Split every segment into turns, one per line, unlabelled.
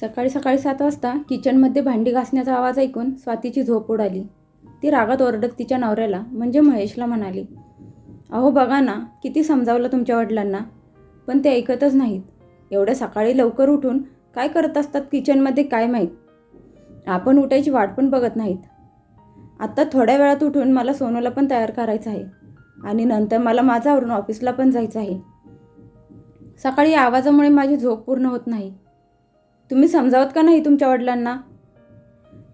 सकाळी सकाळी सात वाजता किचनमध्ये भांडी घासण्याचा आवाज ऐकून स्वातीची झोप उडाली. ती रागात ओरडत तिच्या नवऱ्याला म्हणजे महेशला म्हणाली अहो बघा ना किती समजावलं तुमच्या वडिलांना. पण ते ऐकतच नाहीत. एवढ्या सकाळी लवकर उठून काय करत असतात किचनमध्ये काय माहीत? आपण उठायची वाट पण बघत नाहीत. आत्ता थोड्या वेळात उठून मला सोनूला पण तयार करायचं आहे आणि नंतर मला माझं आवरून ऑफिसला पण जायचं आहे. सकाळी आवाजामुळे माझी झोप पूर्ण होत नाही. तुम्ही समजावत का नाही तुमच्या वडिलांना?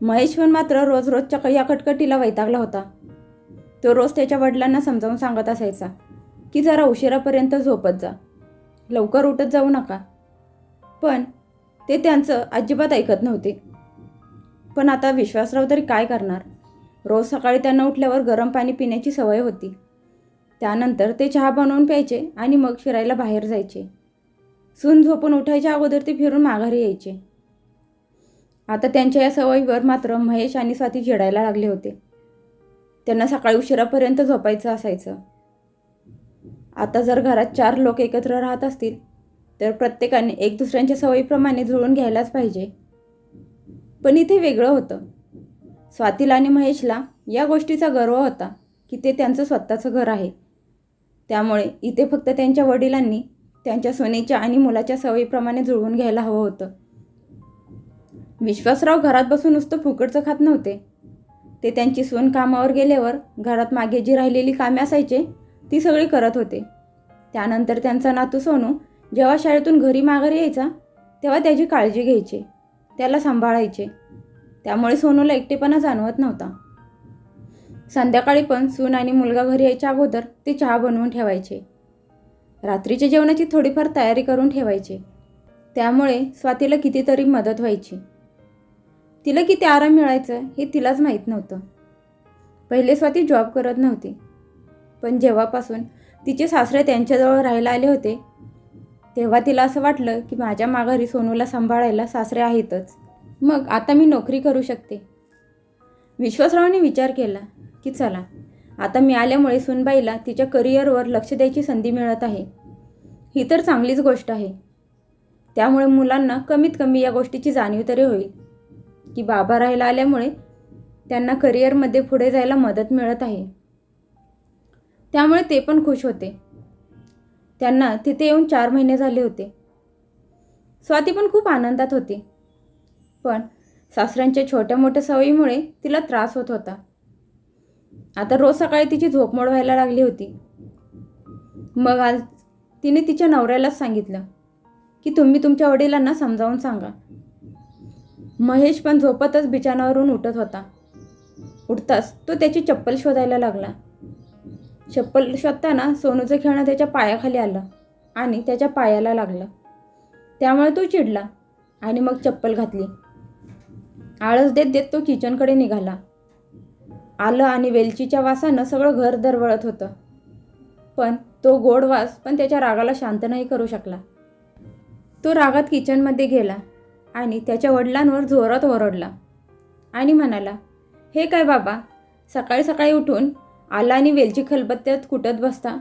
महेश मात्र रोज रोजच्या या कटकटीला वैतागला होता. तो रोज त्याच्या वडिलांना समजावून सांगत असायचा की जरा उशिरापर्यंत झोपत जा. लवकर उठत जाऊ नका. पण ते त्यांचं अजिबात ऐकत नव्हते. पण आता विश्वासराव तरी काय करणार? रोज सकाळी त्यांना उठल्यावर गरम पाणी पिण्याची सवय होती. त्यानंतर ते चहा बनवून प्यायचे आणि मग फिरायला बाहेर जायचे. सून झोपून उठायच्या अगोदर ते फिरून माघारी यायचे. आता त्यांच्या या सवयीवर मात्र महेश आणि स्वाती चिडायला लागले होते. त्यांना सकाळी उशिरापर्यंत झोपायचं असायचं. आता जर घरात चार लोक एकत्र राहत असतील तर प्रत्येकाने एक दुसऱ्यांच्या सवयीप्रमाणे जुळून घ्यायलाच पाहिजे. पण इथे वेगळं होतं. स्वातीला आणि महेशला या गोष्टीचा गर्व होता की ते त्यांचं स्वतःचं घर आहे. त्यामुळे इथे फक्त त्यांच्या वडिलांनी त्यांच्या सुनेच्या आणि मुलाच्या सवयीप्रमाणे जुळवून घ्यायला हवं होतं. विश्वासराव घरात बसून नुसतं फुकटचं खात नव्हते. ते त्यांची सून कामावर गेल्यावर घरात मागे जी राहिलेली कामे असायचे ती सगळी करत होते. त्यानंतर त्यांचा नातू सोनू जेव्हा शाळेतून घरी माघारी यायचा तेव्हा त्याची काळजी घ्यायचे त्याला सांभाळायचे. त्यामुळे सोनूला एकटेपणा जाणवत नव्हता. संध्याकाळी पण सून आणि मुलगा घरी यायच्या अगोदर ते चहा बनवून ठेवायचे. रात्रीच्या जेवणाची थोडीफार तयारी करून ठेवायची. त्यामुळे स्वातीला कितीतरी मदत व्हायची. तिला किती आराम मिळायचं हे तिलाच माहीत नव्हतं. पहिले स्वाती जॉब करत नव्हती. पण जेव्हापासून तिचे सासरे त्यांच्याजवळ राहायला आले होते तेव्हा तिला असं वाटलं की माझ्या माघारी सोनूला सांभाळायला सासरे आहेतच. मग आता मी नोकरी करू शकते. विश्वासरावाने विचार केला की चला आता मी आल्यामुळे सुनबाईला तिच्या करिअरवर लक्ष द्यायची संधी मिळत आहे. ही तर चांगलीच गोष्ट आहे. त्यामुळे मुलांना कमीत कमी या गोष्टीची जाणीव तरी होईल. की बाबा राहायला आल्यामुळे त्यांना करिअरमध्ये पुढे जायला मदत मिळत आहे. त्यामुळे ते पण खुश होते. त्यांना तिथे येऊन चार महिने झाले होते. स्वाती पण खूप आनंदात होती. पण सासऱ्यांच्या छोट्या मोठ्या सवयीमुळे तिला त्रास होत होता. आता रोज सकाळी तिची झोप मोड व्हायला लागली होती. मग आज तिने तिच्या नवऱ्यालाच सांगितलं की तुम्ही तुमच्या वडिलांना समजावून सांगा. महेश पण झोपतच बिछाणावरून उठत होता. उठताच तो त्याची चप्पल शोधायला लागला. चप्पल शोधताना सोनूचं खेळणं त्याच्या पायाखाली आलं आणि त्याच्या पायाला लागलं. त्यामुळे तो चिडला आणि मग चप्पल घातली. आळस देत देत तो किचनकडे निघाला. आलं आणि वेलचीच्या वासानं सगळं घर दरवळत होतं. पण तो गोड वास पण त्याच्या रागाला शांत नाही करू शकला. तो रागात किचनमध्ये गेला आणि त्याच्या वडिलांवर जोरात ओरडला आणि म्हणाला हे काय बाबा सकाळी सकाळी उठून आला आणि वेलची खलबत्त्यात कुटत बसता?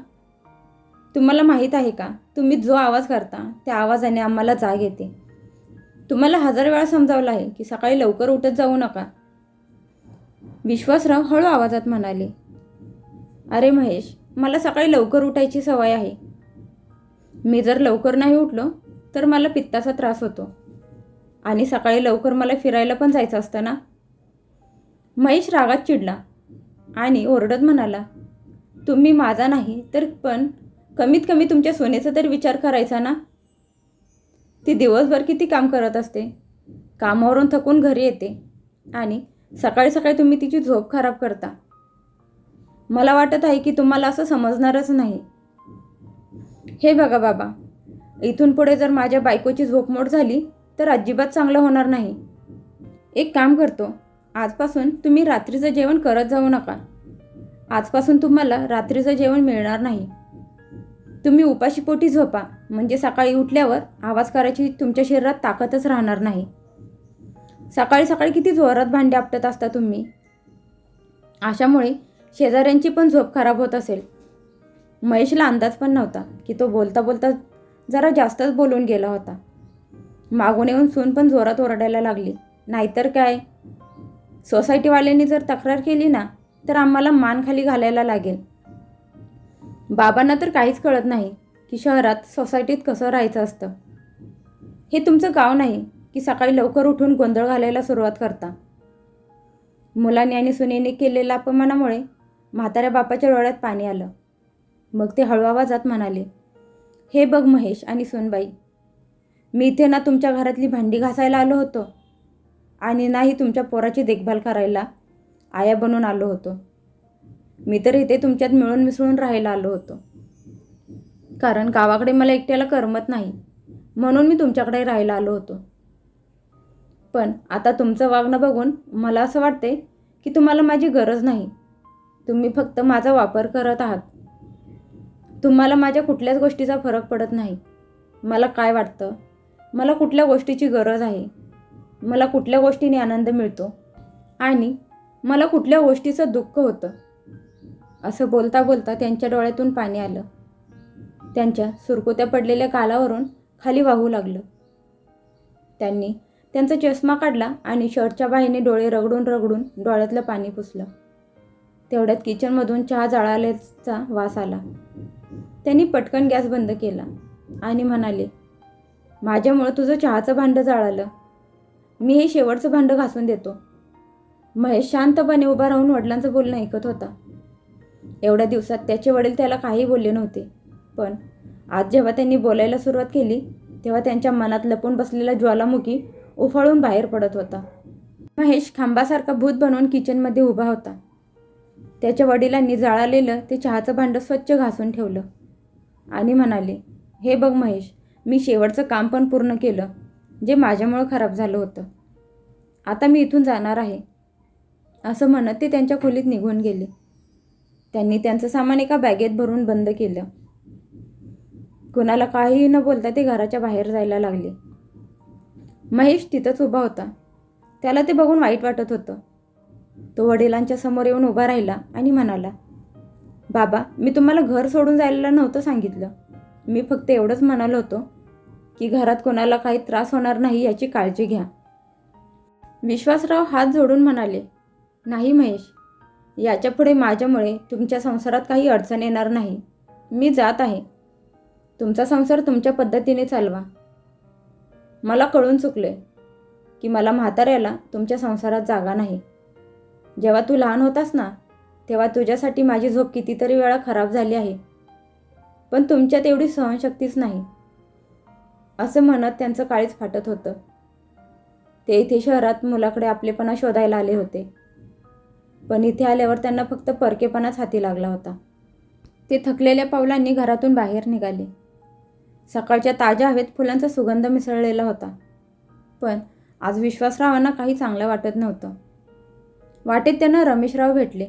तुम्हाला माहीत आहे का तुम्ही जो आवाज करता त्या आवाजाने आम्हाला जाग येते. तुम्हाला हजार वेळा समजावलं आहे की सकाळी लवकर उठत जाऊ नका. विश्वासराव हळू आवाजात म्हणाले अरे महेश मला सकाळी लवकर उठायची सवय आहे. मी जर लवकर नाही उठलो तर मला पित्ताचा त्रास होतो. आणि सकाळी लवकर मला फिरायला पण जायचं असतं ना? महेश रागात चिडला आणि ओरडत म्हणाला तुम्ही माझा नाही तर पण कमीत कमी तुमच्या सोन्याचा तर विचार करायचा ना? ती दिवसभर किती काम करत असते. कामावरून थकून घरी येते आणि सकाळी सकाळी तुम्ही तिची झोप खराब करता. मला वाटत आहे की तुम्हाला असं समजणारच नाही. हे बघा बाबा इथून पुढे जर माझ्या बायकोची झोपमोड झाली तर अजिबात चांगलं होणार नाही. एक काम करतो आजपासून तुम्ही रात्रीचं जेवण करत जाऊ नका. आजपासून तुम्हाला रात्रीचं जेवण मिळणार नाही. तुम्ही उपाशीपोटी झोपा म्हणजे सकाळी उठल्यावर आवाज करायची तुमच्या शरीरात ताकदच राहणार नाही. सकाळी सकाळी किती जोरात भांडे आपटत असता तुम्ही? अशामुळे शेजाऱ्यांची पण झोप खराब होत असेल. महेशला अंदाज पण नव्हता की तो बोलता बोलता जरा जास्तच बोलून गेला होता. मागून येऊन सून पण जोरात ओरडायला लागली. नाहीतर काय? सोसायटीवाल्यांनी जर तक्रार केली ना तर आम्हाला मान खाली घालायला लागेल. बाबांना तर काहीच कळत नाही की शहरात सोसायटीत कसं राहायचं असतं. हे तुमचं गाव नाही की सकाळी लवकर उठून गोंधळ घालायला सुरुवात करता. मुलांनी आणि सुनेने केलेल्या अपमानामुळे म्हाताऱ्या बापाच्या डोळ्यात पाणी आलं. मग ते हळू आवाजात म्हणाले हे बघ महेश आणि सुनबाई मी इथे ना तुमच्या घरातली भांडी घासायला आलो होतो आणि नाही तुमच्या पोराची देखभाल करायला आया बनून आलो होतो. मी तर इथे तुमच्यात मिळून मिसळून राहायला आलो होतो. कारण गावाकडे मला एकट्याला करमत नाही म्हणून मी तुमच्याकडे राहायला आलो होतो. पण आता तुमचं वागणं बघून मला असं वाटते की तुम्हाला माझी गरज नाही. तुम्ही फक्त माझा वापर करत आहात. तुम्हाला माझ्या कुठल्याच गोष्टीचा फरक पडत नाही. मला काय वाटतं? मला कुठल्या गोष्टीची गरज आहे? मला कुठल्या गोष्टीने आनंद मिळतो? आणि मला कुठल्या गोष्टीचं दुःख होतं? असं बोलता बोलता त्यांच्या डोळ्यातून पाणी आलं. त्यांच्या सुरकुत्या पडलेल्या कालावरून खाली वाहू लागलं. त्यांनी त्यांचा चष्मा काढला आणि शर्टच्या बाहेरने डोळे रगडून रगडून डोळ्यातलं पाणी पुसलं. तेवढ्यात किचनमधून चहा जाळाल्याचा वास आला. त्यांनी पटकन गॅस बंद केला आणि म्हणाले माझ्यामुळं तुझं चहाचं भांडं जाळालं. मी हे शेवटचं भांडं घासून देतो. महेश शांतपणे उभा राहून वडिलांचं बोलणं ऐकत होता. एवढ्या दिवसात त्याचे वडील त्याला काही बोलले नव्हते पण आज जेव्हा त्यांनी बोलायला सुरुवात केली तेव्हा त्यांच्या मनात लपून बसलेला ज्वालामुखी उफाळून बाहेर पडत होता. महेश खांबासारखा भूत बनवून किचनमध्ये उभा होता. त्याच्या वडिलांनी जाळालेलं ते चहाचं भांडं स्वच्छ घासून ठेवलं. आणि म्हणाले हे बघ महेश मी शेवटचं काम पण पूर्ण केलं जे माझ्यामुळं खराब झालं होतं. आता मी इथून जाणार आहे. असं म्हणत ते त्यांच्या खोलीत निघून गेले. त्यांनी त्यांचं सामान एका बॅगेत भरून बंद केलं. कुणाला काहीही न बोलता ते घराच्या बाहेर जायला लागले. महेश तिथंच उभा होता. त्याला ते बघून वाईट वाटत होतं. तो वडिलांच्या समोर येऊन उभा राहिला आणि म्हणाला बाबा मी तुम्हाला घर सोडून जायला नव्हतं सांगितलं. मी फक्त एवढंच म्हणालो होतो की घरात कोणाला काही त्रास होणार नाही याची काळजी घ्या. विश्वासराव हात जोडून म्हणाले नाही महेश याच्यापुढे माझ्यामुळे तुमच्या संसारात काही अडचण येणार नाही. मी जात आहे. तुमचा संसार तुमच्या पद्धतीने चालवा. मला कळून चुकले की मला म्हाताऱ्याला तुमच्या संसारात जागा नाही. जेव्हा तू लहान होतास ना तेव्हा तुझ्यासाठी माझी झोप कितीतरी वेळा खराब झाली आहे. पण तुमच्यात एवढी सहनशक्तीच नाही. असं म्हणत त्यांचं काळीच फाटत होतं. ते इथे शहरात मुलाकडे आपलेपणा शोधायला आले होते. पण इथे आल्यावर त्यांना फक्त परकेपणाच हाती लागला होता. ते थकलेल्या पावलांनी घरातून बाहेर निघाले. सकाळच्या ताज्या हवेत फुलांचा सुगंध मिसळलेला होता. पण आज विश्वासरावांना काही चांगलं वाटत नव्हतं. वाटेत त्यांना रमेशराव भेटले.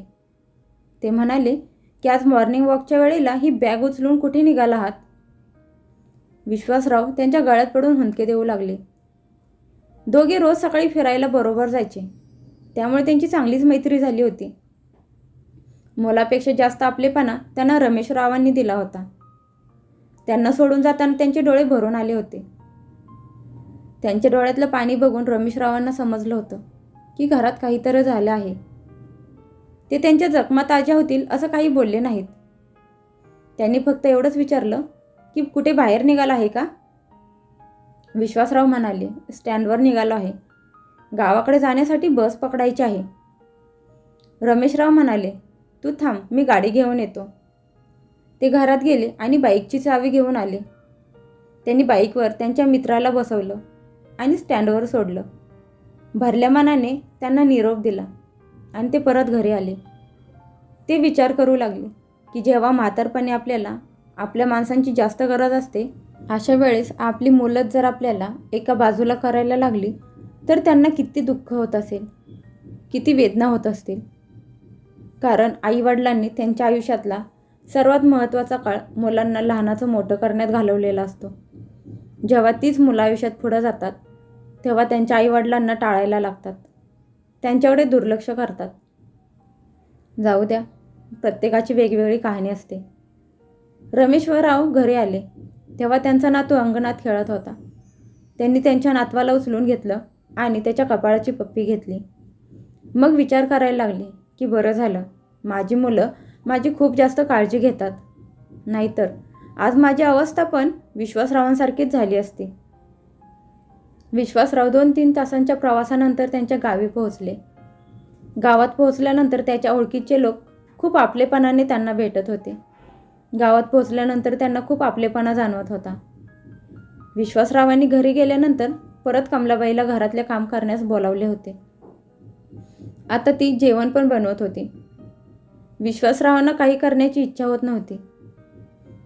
ते म्हणाले की आज मॉर्निंग वॉकच्या वेळेला ही बॅग उचलून कुठे निघाला आहात? विश्वासराव त्यांच्या गळ्यात पडून हुंदके देऊ लागले. दोघे रोज सकाळी फिरायला बरोबर जायचे. त्यामुळे त्यांची चांगलीच मैत्री झाली होती. मुलापेक्षा जास्त आपलेपणा त्यांना रमेशरावांनी दिला होता. त्यांना सोडून जाताना त्यांचे डोळे भरून आले होते. त्यांच्या डोळ्यातलं पाणी बघून रमेशरावांना समजलं होतं की घरात काहीतरी झालं आहे. ते त्यांच्या जखमा ताज्या होतील असं काही बोलले नाहीत. त्यांनी फक्त एवढंच विचारलं की कुठे बाहेर निघाला आहे का? विश्वासराव म्हणाले स्टँडवर निघालो आहे. गावाकडे जाण्यासाठी बस पकडायची आहे. रमेशराव म्हणाले तू थांब मी गाडी घेऊन येतो. ते घरात गेले आणि बाईकची चावी घेऊन आले. त्यांनी बाईकवर त्यांच्या मित्राला बसवलं आणि स्टँडवर सोडलं. भरल्या मनाने त्यांना निरोप दिला आणि ते परत घरी आले. ते विचार करू लागले की जेव्हा म्हातारपणे आपल्याला आपल्या माणसांची जास्त गरज असते अशा वेळेस आपली मुलंच जर आपल्याला एका बाजूला करायला लागली तर त्यांना किती दुःख होत असेल किती वेदना होत असतील. कारण आईवडिलांनी त्यांच्या आयुष्यातला सर्वात महत्त्वाचा काळ मुलांना लहानाचं मोठं करण्यात घालवलेला असतो. जेव्हा तीच मुलं आयुष्यात पुढं जातात तेव्हा त्यांच्या आईवडिलांना टाळायला लागतात. त्यांच्याकडे दुर्लक्ष करतात. जाऊ द्या प्रत्येकाची वेगवेगळी कहाणी असते. रमेश्वरराव घरी आले तेव्हा त्यांचा नातू अंगणात खेळत होता. त्यांनी त्यांच्या नातवाला उचलून घेतलं आणि त्याच्या कपाळाची पप्पी घेतली. मग विचार करायला लागले की बरं झालं माझी मुलं माझी खूप जास्त काळजी घेतात. नाहीतर आज माझी अवस्था पण विश्वासरावांसारखीच झाली असती. विश्वासराव दोन तीन तासांच्या प्रवासानंतर त्यांच्या गावी पोहोचले. गावात पोहोचल्यानंतर त्याच्या ओळखीचे लोक खूप आपलेपणाने त्यांना भेटत होते. गावात पोहोचल्यानंतर त्यांना खूप आपलेपणा जाणवत होता. विश्वासरावांनी घरी गेल्यानंतर परत कमलाबाईला घरातले काम करण्यास बोलावले होते. आता ती जेवण पण बनवत होती. विश्वासरावांना काही करण्याची इच्छा होत नव्हती.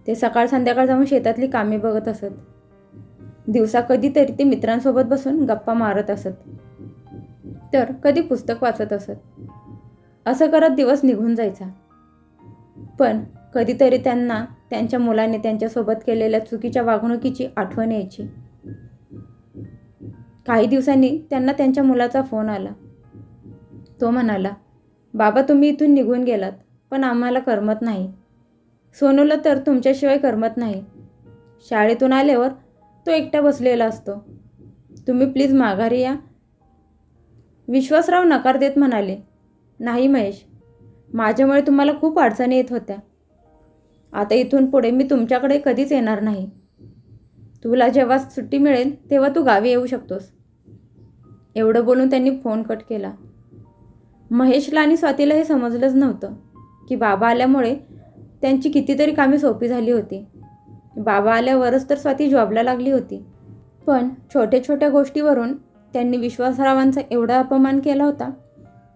ते सकाळ संध्याकाळ जाऊन शेतातली कामे बघत असत. दिवसा कधीतरी ते मित्रांसोबत बसून गप्पा मारत असत. तर कधी पुस्तक वाचत असत. असं करत दिवस निघून जायचा. पण कधीतरी त्यांना त्यांच्या मुलाने त्यांच्यासोबत केलेल्या चुकीच्या वागणुकीची आठवण यायची. काही दिवसांनी त्यांना त्यांच्या मुलाचा फोन आला. तो म्हणाला बाबा तुम्ही इथून निघून गेलात पण आम्हाला करमत नाही. सोनूला तर तुमच्याशिवाय करमत नाही. शाळेतून आल्यावर तो एकटा बसलेला असतो. तुम्ही प्लीज माघारी या. विश्वासराव नकार देत म्हणाले नाही महेश माझ्यामुळे तुम्हाला खूप अडचणी येत होत्या. आता इथून पुढे मी तुमच्याकडे कधीच येणार नाही. तुला जेव्हा सुट्टी मिळेल तेव्हा तू गावी येऊ शकतोस. एवढं बोलून त्यांनी फोन कट केला. महेशला आणि स्वातीला हे समजलंच नव्हतं की बाबा आल्यामुळे त्यांची कितीतरी कामे सोपी झाली होती. बाबा आल्यावरच तर स्वाती जॉबला लागली होती. पण छोट्या छोट्या गोष्टीवरून त्यांनी विश्वासरावांचा एवढा अपमान केला होता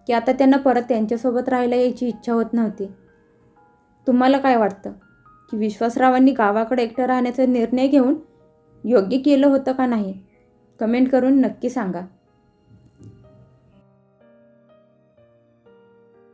की आता त्यांना परत त्यांच्यासोबत राहायला यायची इच्छा होत नव्हती. तुम्हाला काय वाटतं की विश्वासरावांनी गावाकडे एकटं राहण्याचा निर्णय घेऊन योग्य केलं होतं का नाही? कमेंट करून नक्की सांगा.